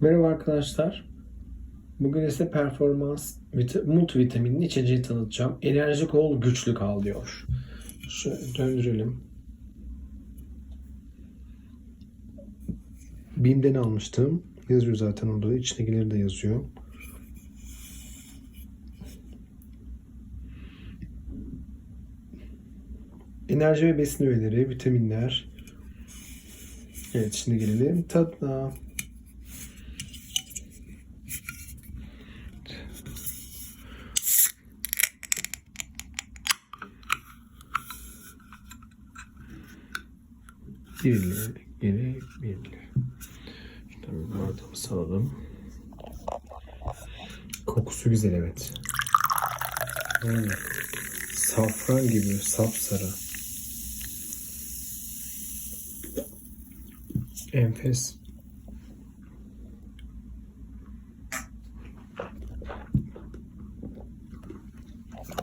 Merhaba arkadaşlar. Bugün size performans vit- multivitaminli içeceği tanıtacağım. Enerji kol güçlü kal diyor. Şöyle döndürelim. Bim'den almıştım. Yazıyor zaten orada. İçindekileri de yazıyor. Enerji ve besin öğeleri, vitaminler. Evet şimdi gelelim tadına. Birli, geri birli. Şuradan bir bardağımı salalım. Kokusu güzel evet. Hmm. Safran gibi sapsarı. Enfes.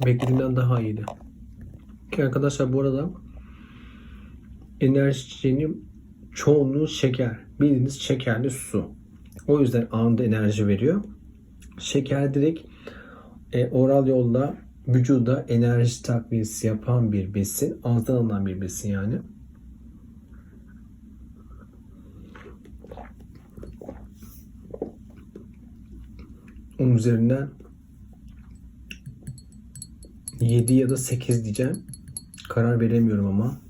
Beklediğimden daha iyiydi. Ki arkadaşlar bu arada enerji içeceğinin çoğunluğu şeker. Bildiğiniz şekerli su. O yüzden anında enerji veriyor. Şeker direkt e, oral yolla vücuda enerji takviyesi yapan bir besin. Ağızdan alınan bir besin yani. Onun üzerinden 7 ya da 8 diyeceğim. Karar veremiyorum ama.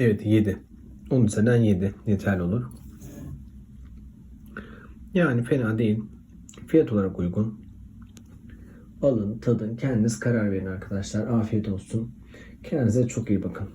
Evet 7. Onun üzerinden 7 yeterli olur. Yani fena değil. Fiyat olarak uygun. Alın, tadın, kendiniz karar verin arkadaşlar. Afiyet olsun. Kendinize çok iyi bakın.